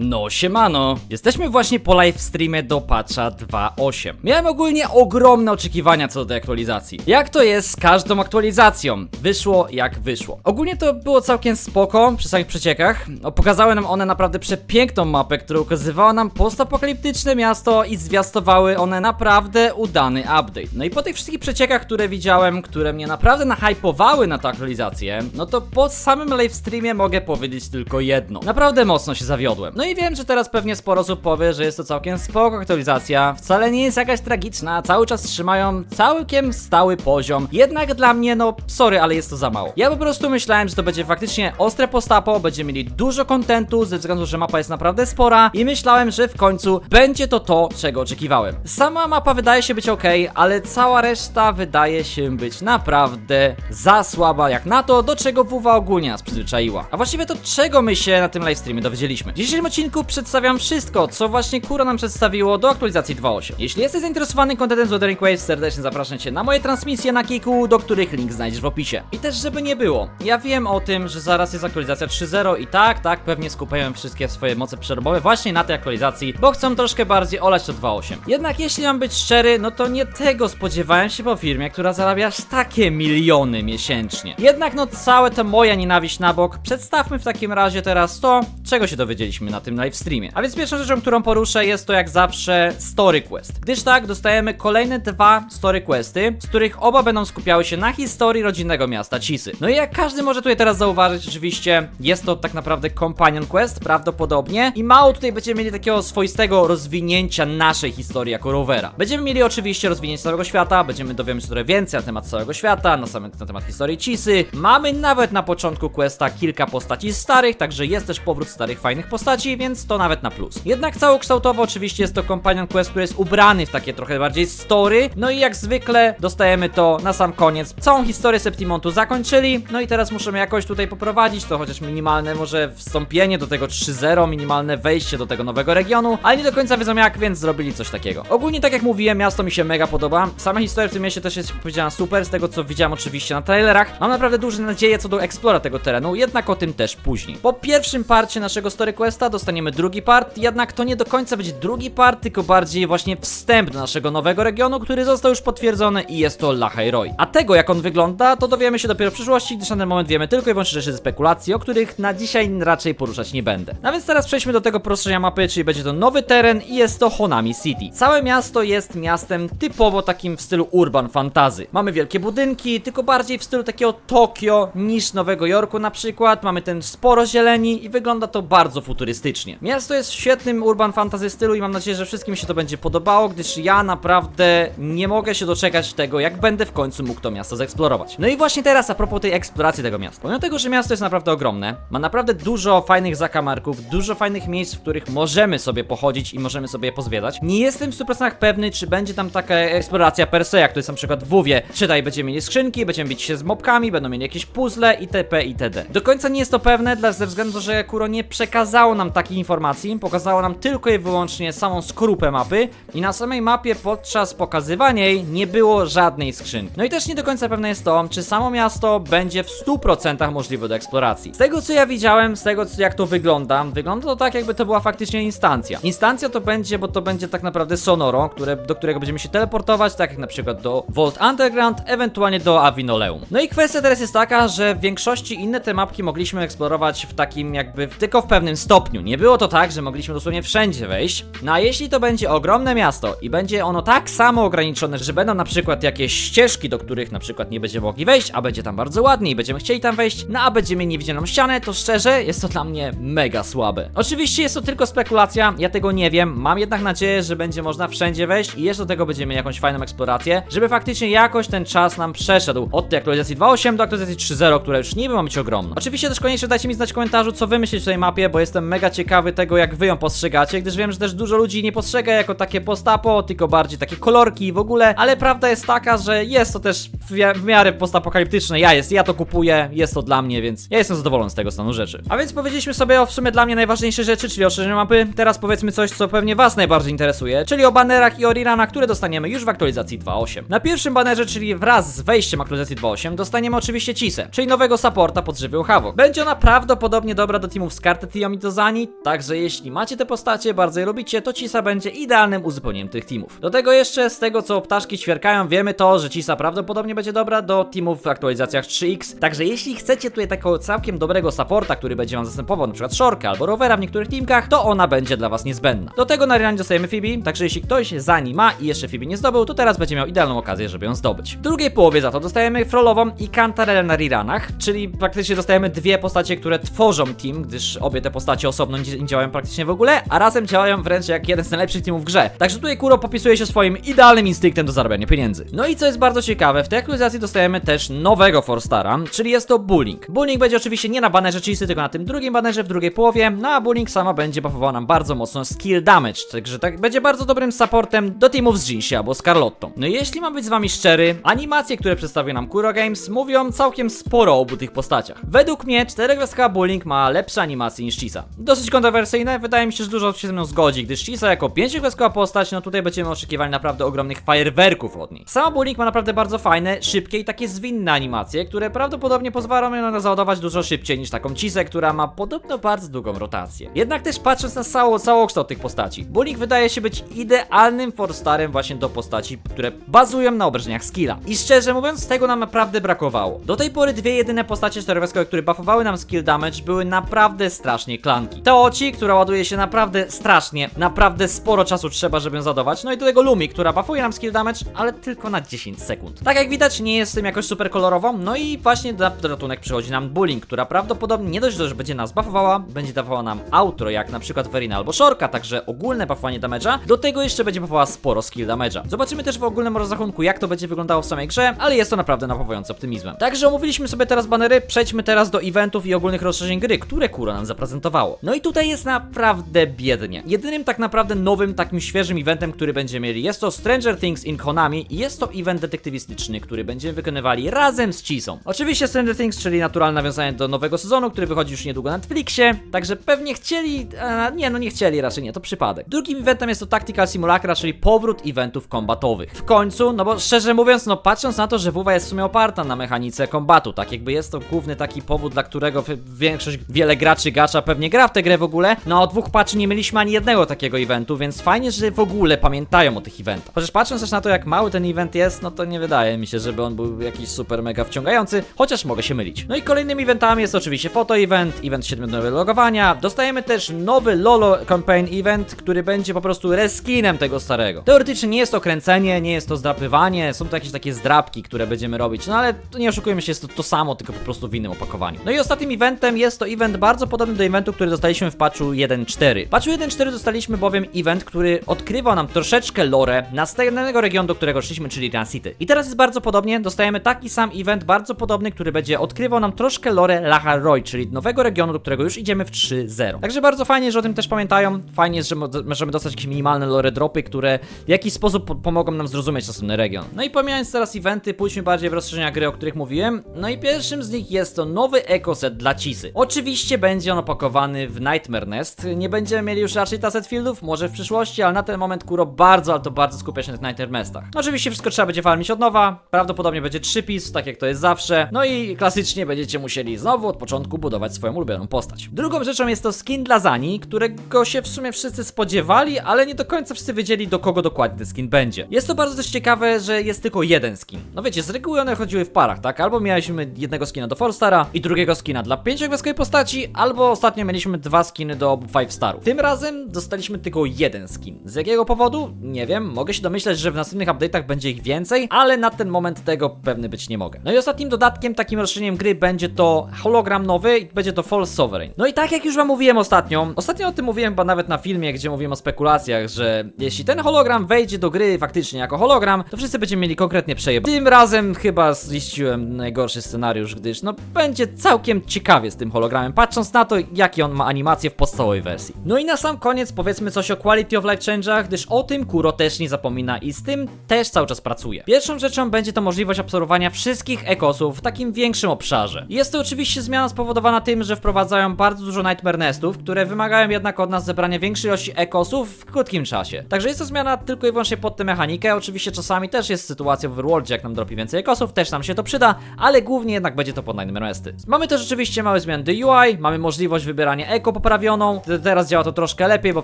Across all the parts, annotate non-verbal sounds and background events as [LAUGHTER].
No siemano, jesteśmy właśnie po live streamie do patcha 2.8 Miałem ogólnie ogromne oczekiwania co do tej aktualizacji. Jak to jest z każdą aktualizacją? Wyszło jak wyszło. Ogólnie to było całkiem spoko przy samych przeciekach. Pokazały nam one naprawdę przepiękną mapę, która ukazywała nam postapokaliptyczne miasto I zwiastowały one naprawdę udany update. No i po tych wszystkich przeciekach, które widziałem, które mnie naprawdę nahypowały na tę aktualizację No to po samym live streamie mogę powiedzieć tylko jedno. Naprawdę mocno się zawiodłem. No i wiem, że teraz pewnie sporo osób powie, że jest to całkiem spoko aktualizacja. Wcale nie jest jakaś tragiczna, cały czas trzymają całkiem stały poziom. Jednak dla mnie, no sorry, ale jest to za mało. Ja po prostu myślałem, że to będzie faktycznie ostre postapo Będziemy mieli dużo kontentu, ze względu, że mapa jest naprawdę spora I myślałem, że w końcu będzie to to, czego oczekiwałem. Sama mapa wydaje się być ok, ale cała reszta wydaje się być naprawdę za słaba Jak na to, do czego WUWA ogólnie nas przyzwyczaiła. A właściwie to czego my się na tym livestreamie dowiedzieliśmy. W dzisiejszym odcinku przedstawiam wszystko, co właśnie Kuro nam przedstawiło do aktualizacji 2.8 Jeśli jesteś zainteresowany kontentem z Wuthering Waves, serdecznie zapraszam Cię na moje transmisje na Kiku, do których link znajdziesz w opisie. I też żeby nie było, ja wiem o tym, że zaraz jest aktualizacja 3.0 i tak, tak, pewnie skupiałem wszystkie swoje moce przerobowe właśnie na tej aktualizacji, bo chcę troszkę bardziej olać to 2.8 Jednak jeśli mam być szczery, no to nie tego spodziewałem się po firmie, która zarabia aż takie miliony miesięcznie. Jednak no całe to moja nienawiść na bok, przedstawmy w takim razie teraz to, czego się dowiedzieliśmy na tym live streamie. A więc pierwszą rzeczą, którą poruszę jest to jak zawsze story quest. Gdyż tak, dostajemy kolejne dwa story questy, z których oba będą skupiały się na historii rodzinnego miasta Cisy. No i jak każdy może tutaj teraz zauważyć, oczywiście jest to tak naprawdę companion quest, prawdopodobnie. I mało tutaj będziemy mieli takiego swoistego rozwinięcia naszej historii jako rovera. Będziemy mieli oczywiście rozwinięcie całego świata, będziemy dowiemy się trochę więcej na temat całego świata, na, samym, na temat historii Cisy. Mamy nawet na początku questa kilka postaci starych, także jest też powrót starych fajnych postaci, więc to nawet na plus. Jednak całokształtowo oczywiście jest to companion quest, który jest ubrany w takie trochę bardziej story, no i jak zwykle dostajemy to na sam koniec. Całą historię Septimontu zakończyli, no i teraz musimy jakoś tutaj poprowadzić to chociaż minimalne może wstąpienie do tego 3.0, minimalne wejście do tego nowego regionu, ale nie do końca wiedzą jak, więc zrobili coś takiego. Ogólnie tak jak mówiłem, miasto mi się mega podoba. Sama historia w tym mieście też jest powiedziana super, z tego co widziałem oczywiście na trailerach. Mam naprawdę duże nadzieje co do eksplora tego terenu, jednak o tym też później. Po pierwszym parcie naszego story questa dostaniemy drugi part, jednak to nie do końca będzie drugi part, tylko bardziej właśnie wstęp do naszego nowego regionu, który został już potwierdzony i jest to Lahairoi. A tego jak on wygląda, to dowiemy się dopiero w przyszłości, gdyż na ten moment wiemy tylko i wyłącznie rzeczy ze spekulacji, o których na dzisiaj raczej poruszać nie będę. No więc teraz przejdźmy do tego proszenia mapy, czyli będzie to nowy teren i jest to Honami City. Całe miasto jest miastem typowo takim w stylu urban fantazy. Mamy wielkie budynki, tylko bardziej w stylu takiego Tokio niż Nowego Jorku na przykład. Mamy ten sporo zieleni i wygląda to bardzo futurystycznie. Miasto jest w świetnym urban fantasy stylu i mam nadzieję, że wszystkim się to będzie podobało, gdyż ja naprawdę nie mogę się doczekać tego, jak będę w końcu mógł to miasto zeksplorować. No i właśnie teraz a propos tej eksploracji tego miasta. Pomimo tego, że miasto jest naprawdę ogromne, ma naprawdę dużo fajnych zakamarków, dużo fajnych miejsc, w których możemy sobie pochodzić i możemy sobie je pozwiedzać. Nie jestem w 100% pewny, czy będzie tam taka eksploracja per se, jak to jest na przykład w WoWie. Czytaj, będziemy mieli skrzynki, będziemy bić się z mobkami, będą mieli jakieś puzzle itp. itd. Do końca nie jest to pewne, ze względu, że Kuro nie przekazało nam takich informacji, pokazało nam tylko i wyłącznie samą skorupę mapy i na samej mapie podczas pokazywania jej nie było żadnej skrzynki. No i też nie do końca pewne jest to, czy samo miasto będzie w 100% możliwe do eksploracji. Z tego co ja widziałem, z tego jak to wygląda, wygląda to tak jakby to była faktycznie instancja. Instancja to będzie, bo to będzie tak naprawdę Sonoro, które, do którego będziemy się teleportować, tak jak na przykład do Vault Underground, ewentualnie do Avinoleum. No i kwestia teraz jest taka, że w większości inne te mapki mogliśmy eksplorować w takim jakby tylko w pewnym stopniu. Nie było to tak, że mogliśmy dosłownie wszędzie wejść. No a jeśli to będzie ogromne miasto i będzie ono tak samo ograniczone, że będą na przykład jakieś ścieżki, do których na przykład nie będziemy mogli wejść, a będzie tam bardzo ładnie i będziemy chcieli tam wejść, no a będziemy niewidzialną ścianę, to szczerze jest to dla mnie mega słabe. Oczywiście jest to tylko spekulacja, ja tego nie wiem, mam jednak nadzieję, że będzie można wszędzie wejść i jeszcze do tego będziemy mieli jakąś fajną eksplorację, żeby faktycznie jakoś ten czas nam przeszedł od tej aktualizacji 2.8 do aktualizacji 3.0, która już niby ma być ogromna. Oczywiście też koniecznie dajcie mi znać w komentarzu, co wy myślicie o tej mapie, bo jestem mega ciekawy tego, jak wy ją postrzegacie, gdyż wiem, że też dużo ludzi nie postrzega jako takie postapo, tylko bardziej takie kolorki i w ogóle, ale prawda jest taka, że jest to też w, miarę postapokaliptyczne, ja jest, ja to kupuję, jest to dla mnie, więc ja jestem zadowolony z tego stanu rzeczy. A więc powiedzieliśmy sobie o w sumie dla mnie najważniejsze rzeczy, czyli o szerzeniu mapy, teraz powiedzmy coś, co pewnie was najbardziej interesuje, czyli o banerach i o Rirana, które dostaniemy już w aktualizacji 2.8. Na pierwszym banerze, czyli wraz z wejściem aktualizacji 2.8, dostaniemy oczywiście Cisę, czyli nowego supporta pod żywioł Havok. Będzie ona prawdopodobnie dobra do teamów z Kartet i Omidozani, także jeśli macie te postacie, bardzo je lubicie, to Cisa będzie idealnym uzupełnieniem tych teamów. Do tego jeszcze, z tego co ptaszki ćwierkają, wiemy to, że Cisa prawdopodobnie będzie dobra do teamów w aktualizacjach 3X, także jeśli chcecie tutaj takiego całkiem dobrego supporta, który będzie wam zastępował przykład Shorka albo Rovera w niektórych teamkach, to ona będzie dla was niezbędna. Do tego na Ryranie dostajemy Phoebe, także jeśli ktoś za nim ma i jeszcze Phoebe nie zdobył, to teraz będzie miał idealną okazję, żeby ją zdobyć. W drugiej połowie za to dostajemy Frolową i Cantarellę na Riranach, czyli praktycznie dostajemy dwie postacie, które tworzą team, gdyż obie te postacie osobno nie nie działają praktycznie w ogóle, a razem działają wręcz jak jeden z najlepszych teamów w grze. Także tutaj Kuro popisuje się swoim idealnym instynktem do zarabiania pieniędzy. No i co jest bardzo ciekawe, w tej aktualizacji dostajemy też nowego Forstara, czyli jest to Bullying. Bullying będzie oczywiście nie na banerze czysty, tylko na tym drugim banerze w drugiej połowie, no a Bullying sama będzie buffowała nam bardzo mocno skill damage, także tak będzie bardzo dobrym supportem do teamów z Jinxie albo z Carlottą. No i jeśli mam być z wami szczery, animacje, które przedstawia nam Kuro Games mówią całkiem sporo o obu tych postaciach. Według mnie czterogwiazdka Bullying ma lepsze animacje niż Chisa. Dosyć kontrowersyjne, wydaje mi się, że dużo się ze mną zgodzi, gdyż Chisa jako pięciogwiazdkowa postać, no tutaj będziemy oczekiwali naprawdę ogromnych fajerwerków od niej. Sama Bullying ma naprawdę bardzo fajne, szybkie i takie zwinne animacje, które prawdopodobnie pozwalają ją załadować dużo szybciej niż taką Cisę, która ma podobno bardzo długą rotację. Jednak też patrząc na cało, całokształt tych postaci, Bullying wydaje się być idealnym forstarem właśnie do postaci, które bazują na obrażeniach skilla. I szczerze mówiąc, tego nam naprawdę brakowało. Do tej pory dwie jedyne postacie czterogwiazdkowe, które buffowały nam skill damage, były naprawdę strasznie klanki. Teoci, która ładuje się naprawdę strasznie, naprawdę sporo czasu trzeba, żeby ją zadować. No i do tego Lumi, która buffuje nam skill damage, ale tylko na 10 sekund. Tak jak widać, nie jest tym jakoś super kolorową. No i właśnie na ratunek przychodzi nam Bullying, która prawdopodobnie nie dość, że będzie nas buffowała, będzie dawała nam outro, jak na przykład Verina albo Shorka, także ogólne buffowanie damage'a. Do tego jeszcze będzie buffowała sporo skill damage'a. Zobaczymy też w ogólnym rozrachunku, jak to będzie wyglądało w samej grze, ale jest to naprawdę napałujące optymizmem. Także omówiliśmy sobie teraz banery, przejdźmy teraz do eventów i ogólnych rozszerzeń gry, które Kuro nam zaprezentowało. No i tutaj jest naprawdę biednie. Jedynym tak naprawdę nowym, takim świeżym eventem, który będziemy mieli, jest to Stranger Things in Konami i jest to event detektywistyczny, który będziemy wykonywali razem z Cisą. Oczywiście Stranger Things, czyli naturalne nawiązanie do nowego sezonu, który wychodzi już niedługo na Netflixie, także pewnie chcieli, a, nie no nie chcieli raczej nie, to przypadek. Drugim eventem jest to Tactical Simulacra, czyli powrót eventów kombatowych. W końcu, no bo szczerze mówiąc, no patrząc na to, że WoW jest w sumie oparta na mechanice kombatu, tak jakby jest to główny taki powód, dla którego większość, wiele graczy gacza pewnie gra w tę grę w ogóle, no od dwóch patchy nie mieliśmy ani jednego takiego eventu, więc fajnie, że w ogóle pamiętają o tych eventach. Chociaż patrząc też na to, jak mały ten event jest, no to nie wydaje mi się, żeby on był jakiś super mega wciągający, chociaż mogę się mylić. No i kolejnymi eventami jest oczywiście foto event, event 7 logowania, dostajemy też nowy Lolo Campaign event, który będzie po prostu reskinem tego starego. Teoretycznie nie jest to kręcenie, nie jest to zdrapywanie, są to jakieś takie zdrapki, które będziemy robić, no ale nie oszukujmy się, jest to to samo, tylko po prostu w innym opakowaniu. No i ostatnim eventem jest to event bardzo podobny do eventu, który dostaliśmy w patchu 1.4. W patchu 1.4 dostaliśmy bowiem event, który odkrywał nam troszeczkę lore następnego regionu, do którego szliśmy, czyli Run City. I teraz jest bardzo podobnie, dostajemy taki sam event, bardzo podobny, który będzie odkrywał nam troszkę lore Laharoy, czyli nowego regionu, do którego już idziemy w 3.0. Także bardzo fajnie, że o tym też pamiętają. Fajnie jest, że mo- możemy dostać jakieś minimalne lore dropy, które w jakiś sposób po pomogą nam zrozumieć następny region. No i pomijając teraz eventy, pójdźmy bardziej w rozszerzenia gry, o których mówiłem. No i pierwszym z nich jest to nowy ekoset dla Cisy. Oczywiście będzie on opakowany w Nightmare Nest. Nie będziemy mieli już raczej Tasset Fieldów, może w przyszłości, ale na ten moment Kuro bardzo, ale to bardzo skupia się na Nightmare Nestach. Oczywiście wszystko trzeba będzie farmić od nowa, prawdopodobnie będzie trzypis, tak jak to jest zawsze. No i klasycznie będziecie musieli znowu od początku budować swoją ulubioną postać. Drugą rzeczą jest to skin dla Zani, którego się w sumie wszyscy spodziewali, ale nie do końca wszyscy wiedzieli do kogo dokładnie ten skin będzie. Jest to bardzo też ciekawe, że jest tylko jeden skin. No wiecie, z reguły one chodziły w parach, tak? Albo mieliśmy jednego skina do 4 stara i drugiego skina dla 5 gwiazdkowej postaci, albo ostatnio mieliśmy dwa skiny do 5 starów. Tym razem dostaliśmy tylko jeden skin. Z jakiego powodu? Nie wiem, mogę się domyśleć, że w następnych update'ach będzie ich więcej, ale na ten moment tego pewny być nie mogę. No i ostatnim dodatkiem, takim rozszerzeniem gry będzie to hologram nowy i będzie to False Sovereign. No i tak jak już wam mówiłem ostatnio, ostatnio o tym mówiłem chyba nawet na filmie, gdzie mówiłem o spekulacjach, że jeśli ten hologram wejdzie do gry faktycznie jako hologram, to wszyscy będziemy mieli konkretnie przejeb. Tym razem chyba ziściłem najgorszy scenariusz, gdyż no będzie całkiem ciekawie z tym hologramem, patrząc na to, jakie on ma animacje w podstawowej wersji. No i na sam koniec powiedzmy coś o quality of life change'ach, gdyż o tym Kuro też nie zapomina i z tym też cały czas pracuje. Pierwszą rzeczą będzie to możliwość absorbowania wszystkich ekosów w takim większym obszarze. Jest to oczywiście zmiana spowodowana tym, że wprowadzają bardzo dużo Nightmare Nestów, które wymagają jednak od nas zebrania większej ilości ekosów w krótkim czasie. Także jest to zmiana tylko i wyłącznie pod tę mechanikę. Oczywiście czasami też jest sytuacja w Overworldzie, jak nam dropi więcej ekosów, też nam się to przyda, ale głównie jednak będzie to pod Nightmare Nesty. Mamy też oczywiście małe zmiany do UI, mamy możliwość wybierania ekos, lekko poprawioną. Te- Teraz działa to troszkę lepiej, bo,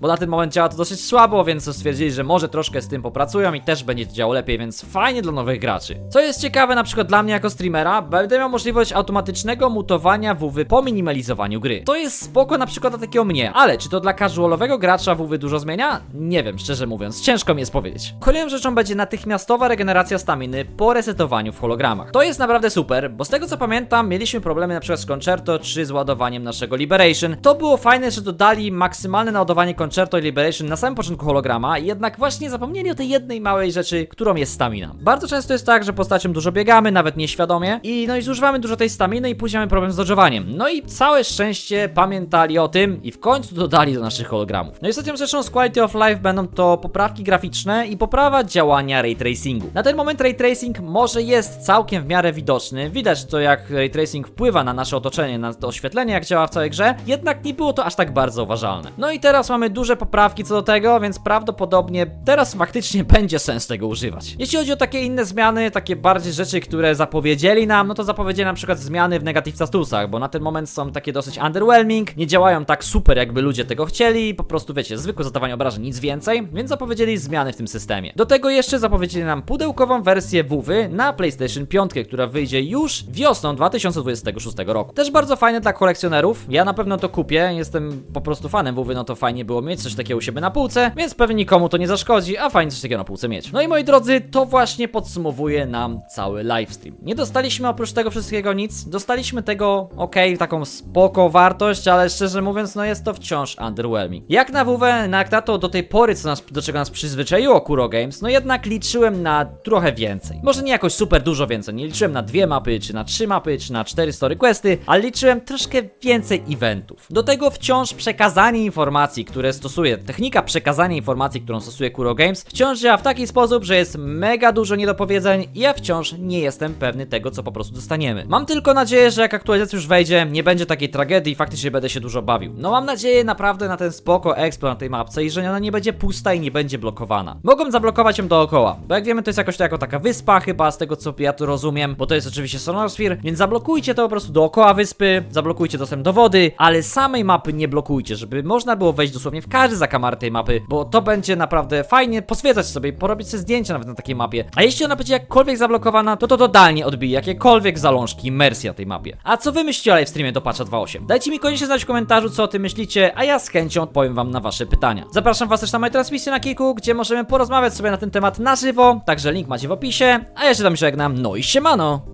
bo na ten moment działa to dosyć słabo, więc stwierdzili, że może troszkę z tym popracują i też będzie to działo lepiej, więc fajnie dla nowych graczy. Co jest ciekawe na przykład dla mnie jako streamera, będę miał możliwość automatycznego mutowania WW po minimalizowaniu gry. To jest spoko na przykład dla takiego mnie, ale czy to dla casualowego gracza WW dużo zmienia? Nie wiem, szczerze mówiąc, ciężko mi jest powiedzieć. Kolejną rzeczą będzie natychmiastowa regeneracja staminy po resetowaniu w hologramach. To jest naprawdę super, bo z tego co pamiętam, mieliśmy problemy na przykład z Concerto czy z ładowaniem naszego Liberation. To było fajne, że dodali maksymalne naładowanie Concerto i Liberation na samym początku holograma, jednak właśnie zapomnieli o tej jednej małej rzeczy, którą jest stamina. Bardzo często jest tak, że postacią dużo biegamy, nawet nieświadomie, i no i zużywamy dużo tej staminy i później mamy problem z dodżowaniem. No i całe szczęście pamiętali o tym i w końcu dodali do naszych hologramów. No i ostatnią rzeczą z Quality of Life będą to poprawki graficzne i poprawa działania ray tracingu. Na ten moment ray tracing może jest całkiem w miarę widoczny, widać to jak ray tracing wpływa na nasze otoczenie, na to oświetlenie jak działa w całej grze, jednak nie było to aż tak bardzo zauważalne. No i teraz mamy duże poprawki co do tego, więc prawdopodobnie teraz faktycznie [LAUGHS] będzie sens tego używać. Jeśli chodzi o takie inne zmiany, takie bardziej rzeczy, które zapowiedzieli nam, no to zapowiedzieli na przykład zmiany w negative statusach, bo na ten moment są takie dosyć underwhelming, nie działają tak super jakby ludzie tego chcieli, po prostu wiecie, zwykłe zadawanie obrażeń, nic więcej, więc zapowiedzieli zmiany w tym systemie. Do tego jeszcze zapowiedzieli nam pudełkową wersję WW na PlayStation 5, która wyjdzie już wiosną 2026 roku. Też bardzo fajne dla kolekcjonerów, ja na pewno to kupię, jestem po prostu fanem WW, no to fajnie było mieć coś takiego u siebie na półce, więc pewnie nikomu to nie zaszkodzi, a fajnie coś takiego na półce mieć. No i moi drodzy, to właśnie podsumowuje nam cały livestream. Nie dostaliśmy oprócz tego wszystkiego nic, dostaliśmy tego, okej, taką spoko wartość, ale szczerze mówiąc, no jest to wciąż underwhelming. Jak na WW, na jak na to do tej pory, co nas, do czego nas przyzwyczaiło Kuro Games, no jednak liczyłem na trochę więcej. Może nie jakoś super dużo więcej, nie liczyłem na dwie mapy, czy na trzy mapy, czy na cztery story questy, ale liczyłem troszkę więcej eventów. Do tego wciąż przekazanie informacji, które stosuje, technika przekazania informacji, którą stosuje Kuro Games, wciąż działa w taki sposób, że jest mega dużo niedopowiedzeń i ja wciąż nie jestem pewny tego, co po prostu dostaniemy. Mam tylko nadzieję, że jak aktualizacja już wejdzie, nie będzie takiej tragedii i faktycznie będę się dużo bawił. No mam nadzieję naprawdę na ten spoko expo na tej mapce i że ona nie będzie pusta i nie będzie blokowana. Mogą zablokować ją dookoła, bo jak wiemy to jest jakoś to jako taka wyspa chyba, z tego co ja tu rozumiem, bo to jest oczywiście Sonar Sphere, więc zablokujcie to po prostu dookoła wyspy, zablokujcie dostęp do wody, ale samej mapy nie blokujcie, żeby można było wejść dosłownie w każdy zakamarek tej mapy, bo to będzie naprawdę fajnie poswiecać sobie i porobić sobie zdjęcia nawet na takiej mapie. A jeśli ona będzie jakkolwiek zablokowana, to to totalnie odbije jakiekolwiek zalążki imersji na tej mapie. A co wy myślicie o livestreamie do patcha 2.8? Dajcie mi koniecznie znać w komentarzu, co o tym myślicie, a ja z chęcią odpowiem wam na wasze pytania. Zapraszam was też na moje transmisje na Kiku, gdzie możemy porozmawiać sobie na ten temat na żywo, także link macie w opisie, a ja się tam żegnam, no i siemano!